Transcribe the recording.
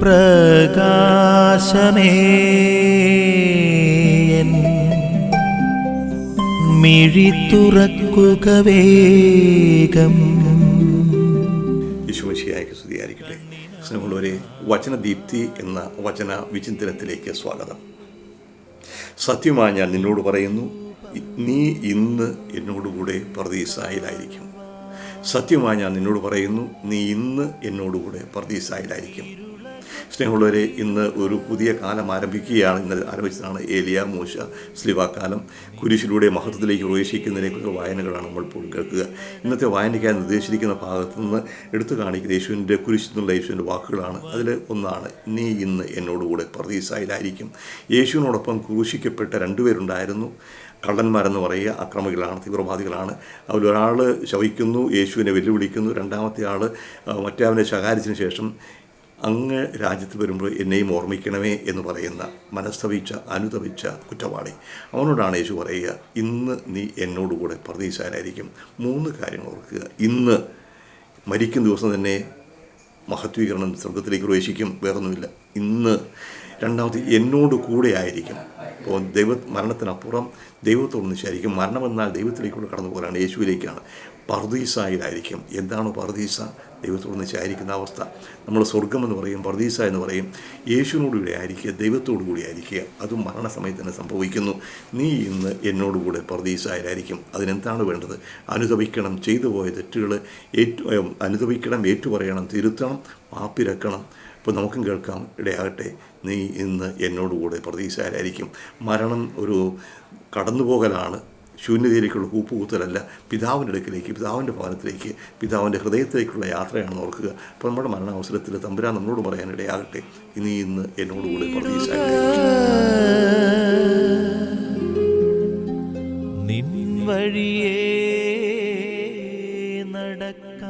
പ്രകാശമേ. മിഴി തുറക്കുക സ്തുതിയായിരിക്കട്ടെ. സ്നേഹമുള്ളവരെ വചനദീപ്തി എന്ന വചന വിചിന്തനത്തിലേക്ക് സ്വാഗതം. സത്യമായി ഞാൻ നിന്നോട് പറയുന്നു നീ ഇന്ന് എന്നോടുകൂടെ പ്രതീസായിലായിരിക്കും. സത്യമായി ഞാൻ നിന്നോട് പറയുന്നു നീ ഇന്ന് എന്നോടുകൂടെ പ്രതീസായിലായിരിക്കും. സ്നേഹമുള്ളവരെ ഇന്ന് ഒരു പുതിയ കാലം ആരംഭിക്കുകയാണ്. ഇന്ന് ആരംഭിച്ചതാണ് ഏലിയ മൂശ സ്ലിവാക്കാലം കുരിശിലൂടെ മഹത്വത്തിലേക്ക് പ്രവേശിക്കുന്നതിനെക്കുറിച്ച് വായനകളാണ് നമ്മൾ ഇപ്പോൾ കേൾക്കുക. ഇന്നത്തെ വായനയ്ക്കാൻ നിർദ്ദേശിച്ചിരിക്കുന്ന ഭാഗത്തു നിന്ന് എടുത്തു കാണിക്കുന്ന യേശുവിന്റെ കുരിശിൽ നിന്നുള്ള യേശുവിന്റെ വാക്കുകളാണ്. അതിൽ ഒന്നാണ് നീ ഇന്ന് എന്നോടുകൂടെ പ്രതീസായിലായിരിക്കും യേശുവിനോടൊപ്പം ക്രൂശിക്കപ്പെട്ട രണ്ടുപേരുണ്ടായിരുന്നു. കള്ളന്മാരെന്ന് പറയുക അക്രമികളാണ് തീവ്രവാദികളാണ്. ഒരാൾ ശവിക്കുന്നു യേശുവിനെ വെല്ലുവിളിക്കുന്നു. രണ്ടാമത്തെ ആൾ മറ്റേ അവനെ ശകാരിച്ചതിന് ശേഷം അങ്ങ് രാജ്യത്ത് വരുമ്പോൾ എന്നെയും ഓർമ്മിക്കണമേ എന്ന് പറയുന്ന മനസ്തവിച്ച അനുതപിച്ച കുറ്റവാളി. അവനോടാണ് യേശു പറയുക ഇന്ന് നീ എന്നോടുകൂടെ പ്രതീക്ഷാനായിരിക്കും. മൂന്ന് കാര്യങ്ങൾ ഓർക്കുക. ഇന്ന് മരിക്കുന്ന ദിവസം തന്നെ മഹത്വീകരണം സ്വർഗത്തിലേക്ക് പ്രവേശിക്കും വേറൊന്നുമില്ല. ഇന്ന് രണ്ടാമത് എന്നോട് കൂടെ ആയിരിക്കും. ദൈവ മരണത്തിനപ്പുറം ദൈവത്തോട് നിശ്ചയായിരിക്കും മരണമെന്നാൽ ദൈവത്തിലേക്കൂടെ കടന്നു പോകാനാണ്. യേശുവിലേക്കാണ്. പർദീസായിലായിരിക്കും. എന്താണോ പർദീസ? ദൈവത്തോട് നിശ്ചയായിരിക്കുന്ന അവസ്ഥ. നമ്മൾ സ്വർഗം എന്ന് പറയും പർദീസ എന്ന് പറയും. യേശുവിനോടുകൂടി ആയിരിക്കുക ദൈവത്തോടു കൂടി ആയിരിക്കുക. അതും മരണസമയത്ത് തന്നെ സംഭവിക്കുന്നു. നീ ഇന്ന് എന്നോടുകൂടെ പർദീസായിലായിരിക്കും. അതിനെന്താണ് വേണ്ടത്? അനുഭവിക്കണം ചെയ്തു പോയ തെറ്റുകൾ ഏറ്റു അനുഭവിക്കണം ഏറ്റുപറയണം തിരുത്തണം മാപ്പിരക്കണം അപ്പോൾ നമുക്കും കേൾക്കാം ഇടയാകട്ടെ. നീ ഇന്ന് എന്നോടുകൂടെ പ്രതീക്ഷയിലായിരിക്കും മരണം ഒരു കടന്നുപോകലാണ്. ശൂന്യതയിലേക്കുള്ള കൂപ്പുകൂത്തലല്ല. പിതാവിന്റെ അടുക്കിലേക്ക് പിതാവിന്റെ ഭവനത്തിലേക്ക് പിതാവിന്റെ ഹൃദയത്തിലേക്കുള്ള യാത്രയാണ് ഓർക്കുക. അപ്പോൾ നമ്മുടെ മരണാവസരത്തിൽ തമ്പുരാൻ നമ്മളോട് പറയാനിടയാകട്ടെ നീ ഇന്ന് എന്നോടുകൂടെ പ്രതീക്ഷയിലായിരിക്കും നിൻ വഴിയേ